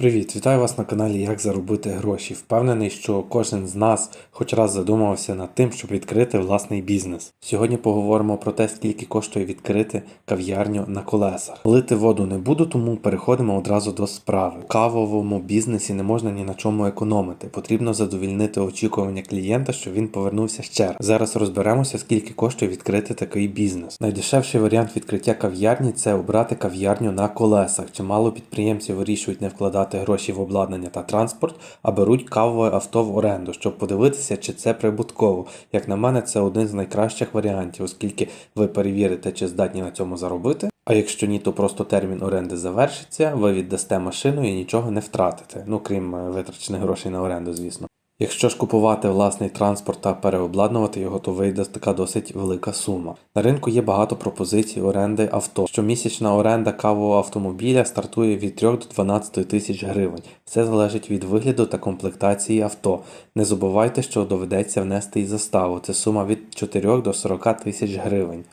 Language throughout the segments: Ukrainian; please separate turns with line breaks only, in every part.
Привіт, вітаю вас на каналі Як заробити гроші. Впевнений, що кожен з нас хоч раз задумався над тим, щоб відкрити власний бізнес. Сьогодні поговоримо про те, скільки коштує відкрити кав'ярню на колесах. Лити воду не буду, тому переходимо одразу до справи. У кавовому бізнесі не можна ні на чому економити. Потрібно задовільнити очікування клієнта, щоб він повернувся ще раз. Зараз розберемося, скільки коштує відкрити такий бізнес. Найдешевший варіант відкриття кав'ярні це обрати кав'ярню на колесах. Чимало підприємців вирішують не вкладати гроші в обладнання та транспорт, а беруть кавове авто в оренду, щоб подивитися, чи це прибутково. Як на мене, це один з найкращих варіантів, оскільки ви перевірите, чи здатні на цьому заробити. А якщо ні, то просто термін оренди завершиться, ви віддасте машину і нічого не втратите. Ну крім е, витрачених грошей на оренду, звісно. Якщо ж купувати власний транспорт та переобладнувати його, то вийде така досить велика сума. На ринку є багато пропозицій оренди авто. Щомісячна оренда кавового автомобіля стартує від 3 до 12 тисяч гривень. Все залежить від вигляду та комплектації авто. Не забувайте, що доведеться внести і заставу. Це сума від 4 до 40 тисяч гривень.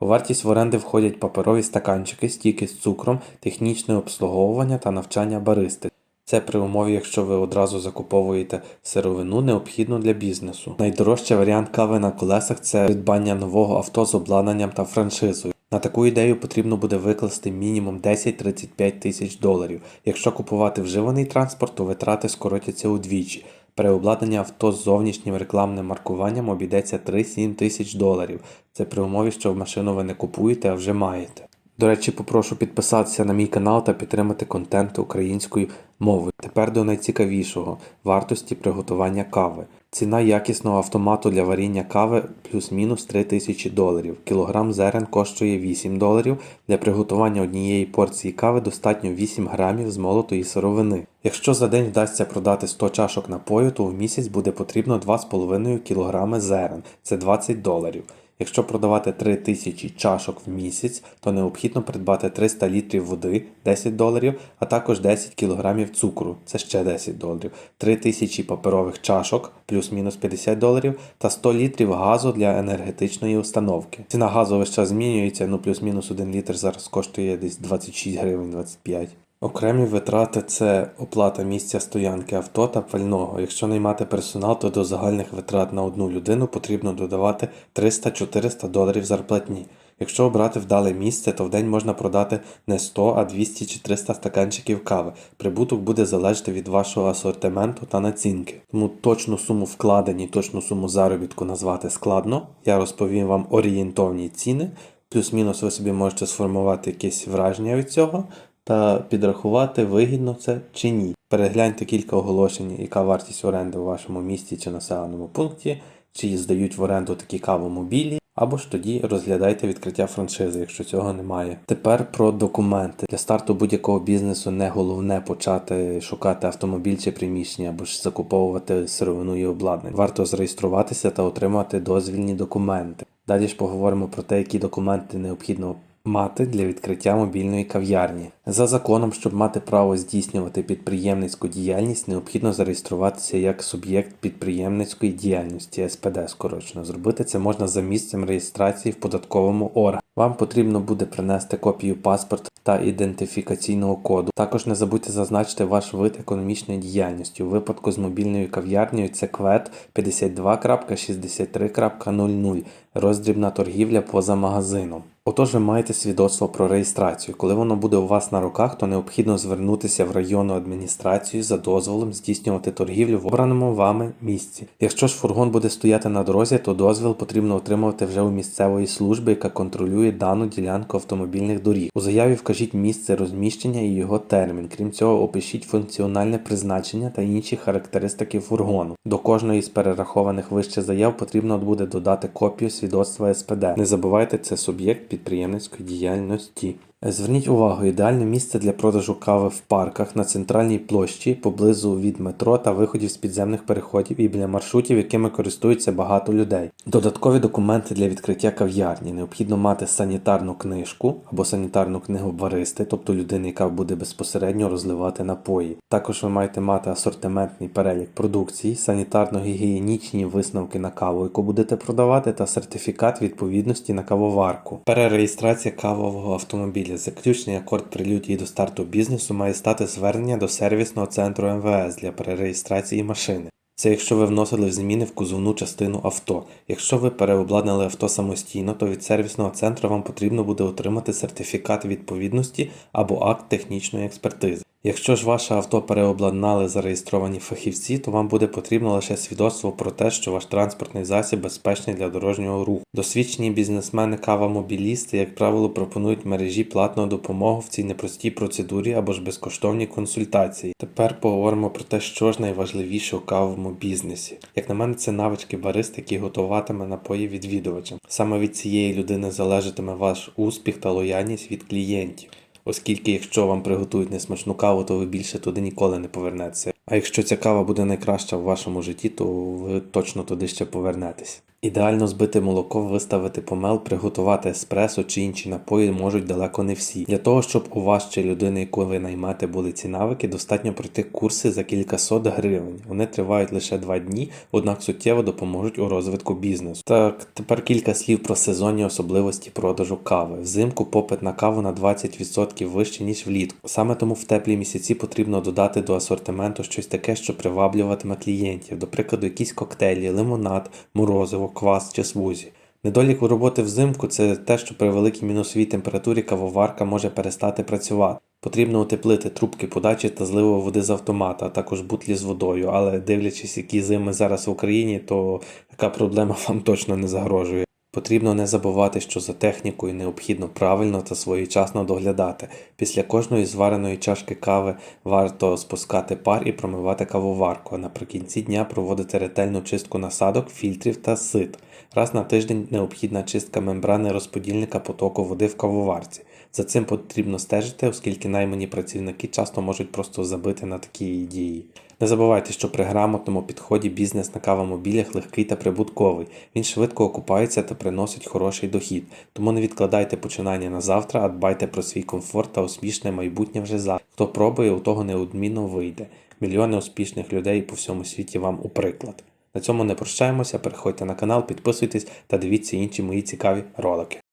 У вартість в оренди входять паперові стаканчики, стійки з цукром, технічне обслуговування та навчання баристи. Це при умові, якщо ви одразу закуповуєте сировину, необхідну для бізнесу. Найдорожчий варіант кави на колесах це придбання нового авто з обладнанням та франшизою. На таку ідею потрібно буде викласти мінімум 10-35 тисяч доларів. Якщо купувати вживаний транспорт, то витрати скоротяться удвічі. Переобладнання авто з зовнішнім рекламним маркуванням обійдеться 3-7 тисяч доларів. Це при умові, що в машину ви не купуєте, а вже маєте. До речі, попрошу підписатися на мій канал та підтримати контент українською мовою. Тепер до найцікавішого вартості приготування кави. Ціна якісного автомату для варіння кави плюс-мінус 3 тисячі доларів. Кілограм зерен коштує 8 доларів. Для приготування однієї порції кави достатньо 8 грамів змолотої сировини. Якщо за день вдасться продати 100 чашок напою, то в місяць буде потрібно 2,5 кг зерен. Це 20 доларів. Якщо продавати 3 тисячі чашок в місяць, то необхідно придбати 300 літрів води 10 доларів, а також 10 кілограмів цукру, це ще 10 доларів, 3 тисячі паперових чашок плюс-мінус 50 доларів та 100 літрів газу для енергетичної установки. Ціна газу весь час змінюється, ну плюс-мінус 1 літр зараз коштує десь 26 гривень 25. Окремі витрати це оплата місця стоянки авто та пального. Якщо наймати персонал, то до загальних витрат на одну людину потрібно додавати 300-400 доларів зарплатні. Якщо обрати вдале місце, то в день можна продати не 100, а 200 чи 300 стаканчиків кави. Прибуток буде залежати від вашого асортименту та націнки. Тому точну суму вкладень і точну суму заробітку назвати складно. Я розповім вам орієнтовні ціни. Плюс-мінус ви собі можете сформувати якесь враження від цього та підрахувати, вигідно це чи ні. Перегляньте кілька оголошень, яка вартість оренди у вашому місті чи населеному пункті, чи здають в оренду такі кавомобілі. Або ж тоді розглядайте відкриття франшизи, якщо цього немає. Тепер про документи. Для старту будь-якого бізнесу не головне почати шукати автомобіль чи приміщення, або ж закуповувати сировину і обладнання. Варто зареєструватися та отримати дозвільні документи. Далі ж поговоримо про те, які документи необхідно мати для відкриття мобільної кав'ярні. За законом, щоб мати право здійснювати підприємницьку діяльність, необхідно зареєструватися як суб'єкт підприємницької діяльності СПД скорочено. Зробити це можна за місцем реєстрації в податковому органі. Вам потрібно буде принести копію паспорта та ідентифікаційного коду. Також не забудьте зазначити ваш вид економічної діяльності. У випадку з мобільною кав'ярнею це квет 52.63.00, роздрібна торгівля поза магазином. Отож, ви маєте свідоцтво про реєстрацію. Коли воно буде у вас на руках, то необхідно звернутися в районну адміністрацію за дозволом здійснювати торгівлю в обраному вами місці. Якщо ж фургон буде стояти на дорозі, то дозвіл потрібно отримувати вже у місцевої служби, яка контролює дану ділянку автомобільних доріг. У заяві вкажіть місце розміщення і його термін. Крім цього, опишіть функціональне призначення та інші характеристики фургону. До кожної з перерахованих вище заяв потрібно буде додати копію свідоцтва СПД. Не забувайте, це суб'єкт підприємницької діяльності. Зверніть увагу, ідеальне місце для продажу кави в парках на центральній площі поблизу від метро та виходів з підземних переходів і біля маршрутів, якими користуються багато людей. Додаткові документи для відкриття кав'ярні необхідно мати санітарну книжку або санітарну книгу баристи, тобто людини, яка буде безпосередньо розливати напої. Також ви маєте мати асортиментний перелік продукції, санітарно-гігієнічні висновки на каву, яку будете продавати, та сертифікат відповідності на кавоварку. Перереєстрація кавового автомобіля. Заключний акорд прелюдії до старту бізнесу має стати звернення до сервісного центру МВС для перереєстрації машини. Це якщо ви вносили зміни в кузовну частину авто. Якщо ви переобладнали авто самостійно, то від сервісного центру вам потрібно буде отримати сертифікат відповідності або акт технічної експертизи. Якщо ж ваше авто переобладнали зареєстровані фахівці, то вам буде потрібно лише свідоцтво про те, що ваш транспортний засіб безпечний для дорожнього руху. Досвідчені бізнесмени кава-мобілісти, як правило, пропонують мережі платну допомогу в цій непростій процедурі або ж безкоштовні консультації. Тепер поговоримо про те, що ж найважливіше у кавовому бізнесі. Як на мене, це навички бариста, який готуватиме напої відвідувачам. Саме від цієї людини залежатиме ваш успіх та лояльність від клієнтів. Оскільки якщо вам приготують несмачну каву, то ви більше туди ніколи не повернетеся. А якщо ця кава буде найкраща в вашому житті, то ви точно туди ще повернетесь. Ідеально збити молоко, виставити помел, приготувати еспресо чи інші напої можуть далеко не всі. Для того, щоб у вас чи людини, яку ви наймаєте, були ці навики, достатньо пройти курси за кількасот гривень. Вони тривають лише два дні, однак суттєво допоможуть у розвитку бізнесу. Так, тепер кілька слів про сезонні особливості продажу кави. Взимку попит на каву на 20% вище, ніж влітку. Саме тому в теплі місяці потрібно додати до асортименту щось таке, що приваблюватиме клієнтів, до прикладу, якісь коктейлі, лимонад, морозиво, квас чи смузі. Недолік роботи взимку це те, що при великій мінусовій температурі кавоварка може перестати працювати. Потрібно утеплити трубки подачі та зливу води з автомата, а також бутлі з водою. Але дивлячись, які зими зараз в Україні, то така проблема вам точно не загрожує. Потрібно не забувати, що за технікою необхідно правильно та своєчасно доглядати. Після кожної звареної чашки кави варто спускати пар і промивати кавоварку, а наприкінці дня проводити ретельну чистку насадок, фільтрів та сит. Раз на тиждень необхідна чистка мембрани розподільника потоку води в кавоварці. За цим потрібно стежити, оскільки наймані працівники часто можуть просто забити на такі дії. Не забувайте, що при грамотному підході бізнес на кавомобілях легкий та прибутковий. Він швидко окупається та приносить хороший дохід. Тому не відкладайте починання на завтра, а дбайте про свій комфорт та успішне майбутнє вже завтра. Хто пробує, у того неодмінно вийде. Мільйони успішних людей по всьому світі вам у приклад. На цьому не прощаємося. Переходьте на канал, підписуйтесь та дивіться інші мої цікаві ролики.